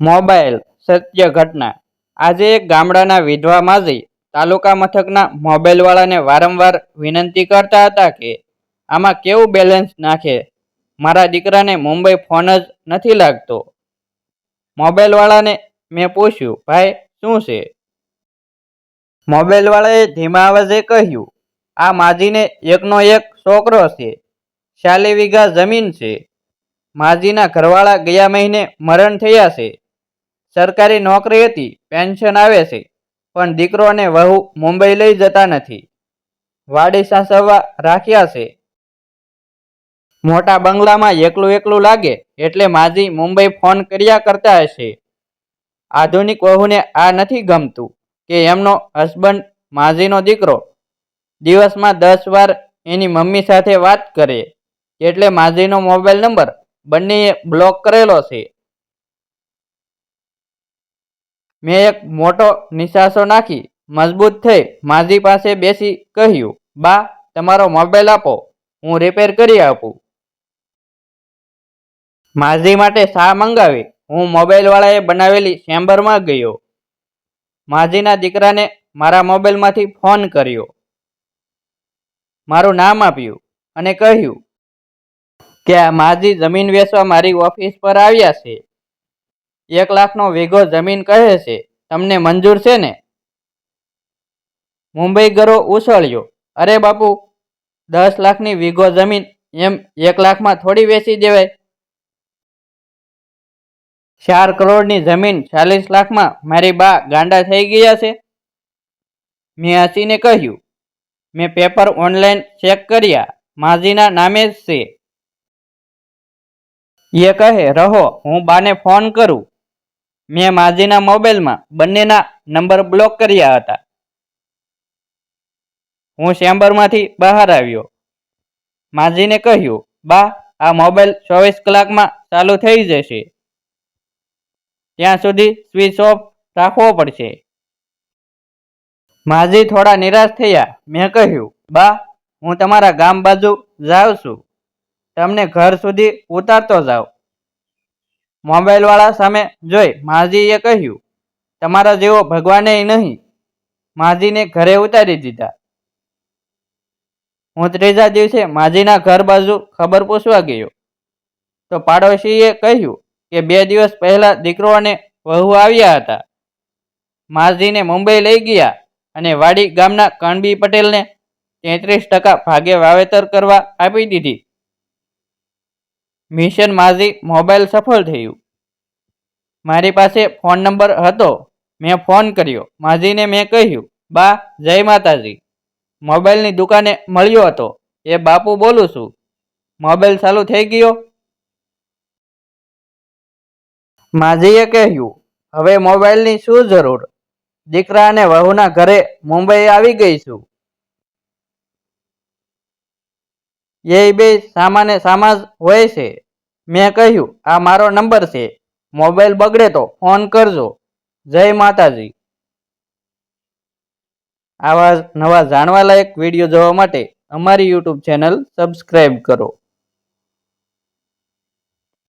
Mobile સત્ય ઘટના. આજે એક ગામડાના વિધવા માજી તાલુકા મથકના મોબાઈલવાળાને વારંવાર વિનંતી કરતા હતા કે આમાં કેવું બેલેન્સ નાખે? મારા દીકરાને મુંબઈ ફોન જ નથી લાગતો. મોબાઈલવાળાને મેં પૂછ્યું, ભાઈ, શું છે? મોબાઈલવાળાએ ધીમા અવાજે કહ્યું, આ માજીને એકનો એક છોકરો છે. ચાલી વીઘા જમીન છે. માજીના ઘરવાળા ગયા મહિને મરણ થયા છે. સરકારી નોકરી હતી પેન્શન આવે છે, પણ દીકરો અને વહુ મુંબઈ લઈ જતા નથી. વાડી સાસવવા રાખ્યા છે. મોટા બંગલામાં એકલું એકલું લાગે એટલે માજી મુંબઈ ફોન કર્યા કરતા હશે. આધુનિક વહુને આ નથી ગમતું કે એમનો હસબન્ડ માજીનો દીકરો દિવસમાં દસ વાર એની મમ્મી સાથે વાત કરે, એટલે માજીનો મોબાઈલ નંબર બંનેએ બ્લોક કરેલો છે. મેં એક મોટો નિશાસો નાખી, મજબૂત થઈ માજી પાસે બેસી કહ્યું, બા, તમારો મોબાઈલ આપો, હું રિપેર કરી આપું. માજી માટે શા મંગાવી, હું મોબાઈલવાળાએ બનાવેલી ચેમ્બરમાં ગયો. માજીના દીકરાને મારા મોબાઈલમાંથી ફોન કર્યો. મારું નામ આપ્યું અને કહ્યું કે, આ માજી જમીન વેચવા મારી ઓફિસ પર આવ્યા છે. એક લાખનો વીઘો જમીન કહે છે, તમને મંજૂર છે ને? મુંબઈ ગરો ઉછળ્યો, અરે બાપુ, દસ લાખની વીઘો જમીન એમ એક લાખમાં થોડી વેચી દેવાય. ચાર કરોડની જમીન ચાલીસ લાખમાં મારી બા ગાંડા થઈ ગયા છે. મેં હસીને કહ્યું, મેં પેપર ઓનલાઈન ચેક કર્યા, માજીના નામે જ છે. એ કહે, રહો, હું બાને ફોન કરું. મેં માજીના મોબાઈલમાં બંનેના નંબર બ્લોક કર્યા હતા. હું ચેમ્બરમાંથી બહાર આવ્યો. માજીને કહ્યું, બા, આ મોબાઈલ ચોવીસ કલાકમાં ચાલુ થઈ જશે. ત્યાં સુધી સ્વિચ ઓફ રાખવો પડશે. માજી થોડા નિરાશ થયા. મેં કહ્યું, બા, હું તમારા ગામ બાજુ જાઉં છું. તમને ઘર સુધી ઉતારતો જાઉં. મોબાઈલવાળા સામે જોઈ માજીએ કહ્યું, તમારા જેવો ભગવાને નહીં. માજીને ઘરે ઉતારી દીધા. હું ત્રીજા દિવસે માજીના ઘર બાજુ ખબર પૂછવા ગયો. તો પાડોશીએ કહ્યું કે બે દિવસ પહેલા દીકરો અને વહુ આવ્યા હતા. માજીને મુંબઈ લઈ ગયા અને વાડી ગામના કણબી પટેલને તેત્રીસ ટકા ભાગે વાવેતર કરવા આપી દીધી. મિશન માઝી મોબાઈલ સફળ થયું. મારી પાસે ફોન નંબર હતો. મેં ફોન કર્યો. માજીને મેં કહ્યું, બા, જય માતાજી. મોબાઈલની દુકાને મળ્યો હતો. એ બાપુ બોલું છું. મોબાઈલ ચાલુ થઈ ગયો? માઝીએ કહ્યું, હવે મોબાઈલની શું જરૂર? દીકરા અને વહુના ઘરે મુંબઈ આવી ગઈ છું. એ બે સામાને સામા હોય છે. મેં કહ્યું, આ મારો નંબર છે. મોબાઈલ બગડે તો ફોન કરજો. જય માતાજી. આવા નવા જાણવાલાયક વીડિયો જોવા માટે અમારી યુટ્યુબ ચેનલ સબસ્ક્રાઈબ કરો.